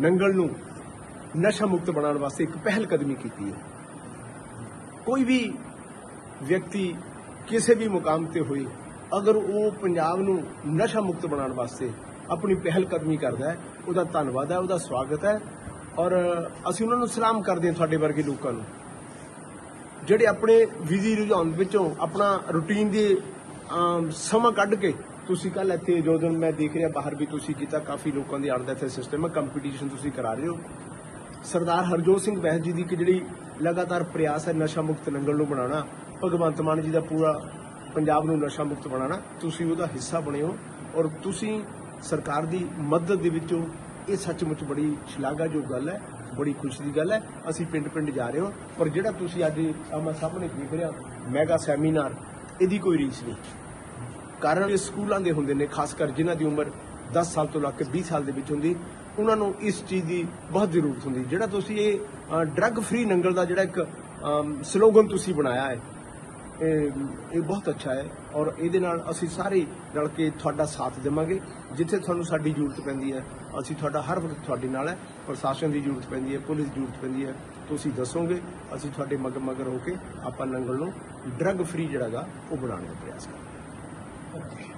ਨੰਗਲ ਨੂੰ ਨਸ਼ਾ ਮੁਕਤ ਬਣਾਉਣ ਵਾਸਤੇ ਇੱਕ ਪਹਿਲ ਕਦਮੀ ਕੀਤੀ ਹੈ। ਕੋਈ ਵੀ ਵਿਅਕਤੀ ਕਿਸੇ ਵੀ ਮੁਕਾਮ ਤੇ ਹੋਏ, ਅਗਰ ਉਹ ਪੰਜਾਬ ਨੂੰ ਨਸ਼ਾ ਮੁਕਤ ਬਣਾਉਣ ਵਾਸਤੇ ਆਪਣੀ ਪਹਿਲ ਕਦਮੀ ਕਰਦਾ ਹੈ, ਉਹਦਾ ਧੰਨਵਾਦ ਹੈ, ਉਹਦਾ ਸਵਾਗਤ ਹੈ ਔਰ ਅਸੀਂ ਉਹਨਾਂ ਨੂੰ ਸਲਾਮ ਕਰਦੇ ਹਾਂ ਤੁਹਾਡੇ ਵਰਗੇ ਲੋਕਾਂ ਨੂੰ। ਜਿਹੜੇ ਆਪਣੇ ਵਿਜ਼ੀ ਰੁਝਾਨ ਵਿੱਚੋਂ ਆਪਣਾ ਰੁਟੀਨ ਦੇ ਸਮਾਂ ਕੱਢ ਕੇ ਤੁਸੀਂ ਕੱਲ ਇੱਥੇ ਜੋ ਦਿਨ ਮੈਂ ਦੇਖ ਰਿਹਾ ਬਾਹਰ ਵੀ ਤੁਸੀਂ ਕੀਤਾ, ਕਾਫੀ ਲੋਕਾਂ ਦੀ ਆੜ ਦਾ ਇੱਥੇ ਸਿਸਟਮ ਹੈ ਕੰਪੀਟੀਸ਼ਨ ਤੁਸੀਂ ਕਰਾ ਰਹੇ ਹੋ। ਸਰਦਾਰ ਹਰਜੋਤ ਸਿੰਘ ਬਹਿਸ ਜੀ ਦੀ ਕਿ ਜਿਹੜੀ ਲਗਾਤਾਰ ਪ੍ਰਯਾਸ ਹੈ ਨਸ਼ਾ ਮੁਕਤ ਨੰਗਲ ਨੂੰ ਬਣਾਉਣਾ, ਭਗਵੰਤ ਮਾਨ ਜੀ ਦਾ ਪੂਰਾ ਪੰਜਾਬ ਨੂੰ ਨਸ਼ਾ ਮੁਕਤ ਬਣਾਉਣਾ, ਤੁਸੀਂ ਉਹਦਾ ਹਿੱਸਾ ਬਣੇ ਹੋ ਔਰ ਤੁਸੀਂ ਸਰਕਾਰ ਦੀ ਮਦਦ ਦੇ ਵਿੱਚੋਂ ਇਹ ਸੱਚਮੁੱਚ ਬੜੀ ਸ਼ਲਾਘਾਯੋਗ ਗੱਲ ਹੈ, ਬੜੀ ਖੁਸ਼ੀ ਦੀ ਗੱਲ ਹੈ, ਅਸੀਂ ਪਿੰਡ ਪਿੰਡ ਜਾ ਰਹੇ ਹਾਂ ਪਰ ਜਿਹੜਾ ਤੁਸੀਂ ਅੱਜ ਆਹ ਮੈਂ ਸਾਹਮਣੇ ਦੇਖ ਰਿਹਾ ਮੈਗਾ ਸੈਮੀਨਾਰ ਇਹਦੀ ਕੋਈ ਰੀਸ ਨਹੀਂ। ਕਾਰਨ ਇਹ ਸਕੂਲਾਂ ਦੇ ਹੁੰਦੇ ਨੇ, ਖਾਸ ਕਰ ਜਿਨ੍ਹਾਂ ਦੀ ਉਮਰ 10 ਸਾਲ ਤੋਂ ਲੈ ਕੇ 20 ਸਾਲ ਦੇ ਵਿੱਚ ਹੁੰਦੀ, ਉਹਨਾਂ ਨੂੰ ਇਸ ਚੀਜ਼ ਦੀ ਬਹੁਤ ਜ਼ਰੂਰਤ ਹੁੰਦੀ। ਜਿਹੜਾ ਤੁਸੀਂ ਇਹ ਡਰੱਗ ਫ੍ਰੀ ਨੰਗਲ ਦਾ ਜਿਹੜਾ ਇੱਕ ਸਲੋਗਨ ਤੁਸੀਂ ਬਣਾਇਆ ਹੈ, ਇਹ ਇਹ ਬਹੁਤ ਅੱਛਾ ਹੈ ਔਰ ਇਹਦੇ ਨਾਲ ਅਸੀਂ ਸਾਰੇ ਰਲ ਕੇ ਤੁਹਾਡਾ ਸਾਥ ਦੇਵਾਂਗੇ। ਜਿੱਥੇ ਤੁਹਾਨੂੰ ਸਾਡੀ ਜ਼ਰੂਰਤ ਪੈਂਦੀ ਹੈ, ਅਸੀਂ ਤੁਹਾਡਾ ਹਰ ਵਕਤ ਤੁਹਾਡੇ ਨਾਲ ਹੈ, ਪ੍ਰਸ਼ਾਸਨ ਦੀ ਜ਼ਰੂਰਤ ਪੈਂਦੀ ਹੈ, ਪੁਲਿਸ ਦੀ ਜ਼ਰੂਰਤ ਪੈਂਦੀ ਹੈ, ਤੁਸੀਂ ਦੱਸੋਗੇ, ਅਸੀਂ ਤੁਹਾਡੇ ਮਗਰ ਮਗਰ ਹੋ ਕੇ ਆਪਾਂ ਨੰਗਲ ਨੂੰ ਡਰੱਗ ਫ੍ਰੀ ਜਿਹੜਾਗਾ ਉਹ ਬਣਾਉਣ ਦਾ ਪ੍ਰਯਾਸ ਕਰਾਂਗੇ। pontos.